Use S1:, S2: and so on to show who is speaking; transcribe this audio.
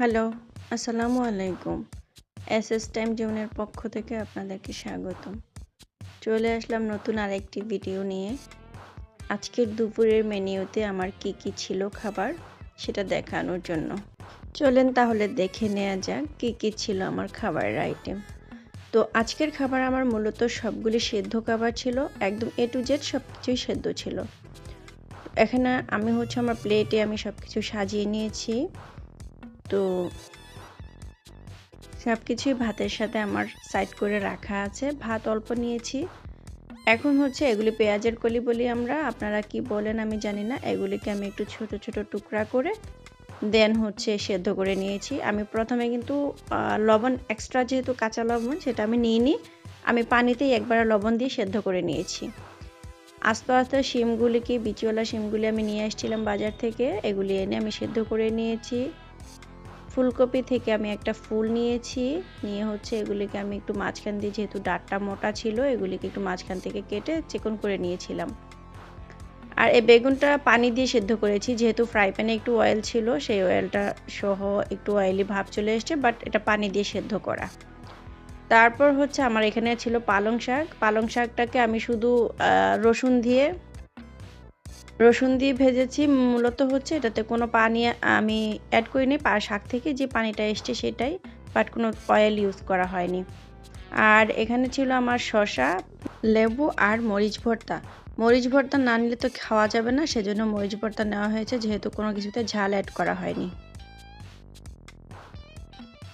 S1: Hello, আসসালামু আলাইকুম। SS time জোনের পক্ষ থেকে আপনাদেরকে স্বাগতম। চলে আসলাম নতুন আরেকটি ভিডিও নিয়ে। আজকের দুপুরের মেনুতে আমার কি কি ছিল খাবার সেটা দেখানোর জন্য। চলেন তাহলে দেখে নেওয়া যাক কি কি ছিল আমার খাবারের আইটেম। তো আজকের খাবার আমার মূলত সবগুলি সেদ্ধ খাবার ছিল একদম এ টু জেড সব কিছুই সেদ্ধ ছিল। এখানে আমি হচ্ছে আমার প্লেটে আমি সব কিছু সাজিয়ে নিয়েছি তো সব কিছুই ভাতের সাথে আমার সাইড করে রাখা আছে। ভাত অল্প নিয়েছি। এখন হচ্ছে এগুলি পেঁয়াজের কলি বলি আমরা। আপনারা কি বলেন আমি জানি না। এগুলিকে আমি একটু ছোট ছোট টুকরা করে দেন হচ্ছে সেদ্ধ করে নিয়েছি। আমি প্রথমে কিন্তু লবণ এক্সট্রা যেহেতু কাঁচা লবণ সেটা আমি নিইনি। আমি পানিতেই একবার লবণ দিয়ে সেদ্ধ করে নিয়েছি। আস্তে আস্তে শিমগুলিকে, বিচিওয়ালা শিমগুলি আমি নিয়ে আসছিলাম বাজার থেকে। এগুলি এনে আমি সেদ্ধ করে নিয়েছি। ফুলকপি থেকে আমি একটা ফুল নিয়েছি। নিয়ে হচ্ছে এগুলিকে আমি একটু মাঝখান দিয়ে যেহেতু ডাটটা মোটা ছিল, এগুলিকে একটু মাঝখান থেকে কেটে চিকন করে নিয়েছিলাম। আর এই বেগুনটা পানি দিয়ে সেদ্ধ করেছি, যেহেতু ফ্রাই প্যানে একটু অয়েল ছিল, সেই অয়েলটা সহ একটু অয়েলি ভাব চলে এসছে বাট এটা পানি দিয়ে সেদ্ধ করা। তারপর হচ্ছে আমার এখানে ছিল পালং শাক। পালং শাকটাকে আমি শুধু রসুন দিয়ে রসুন দিয়ে ভেজেছি, মূলত হচ্ছে এটাতে কোনো পানি আমি অ্যাড করিনি শাক থেকে যে পানিটা এসছে সেটাই বাট কোনো অয়েল ইউজ করা হয়নি। আর এখানে ছিল আমার শশা লেবু আর মরিচ ভর্তা। মরিচ ভর্তা না নিলে তো খাওয়া যাবে না, সেজন্য মরিচ ভর্তা নেওয়া হয়েছে, যেহেতু কোনো কিছুতে ঝাল অ্যাড করা হয়নি।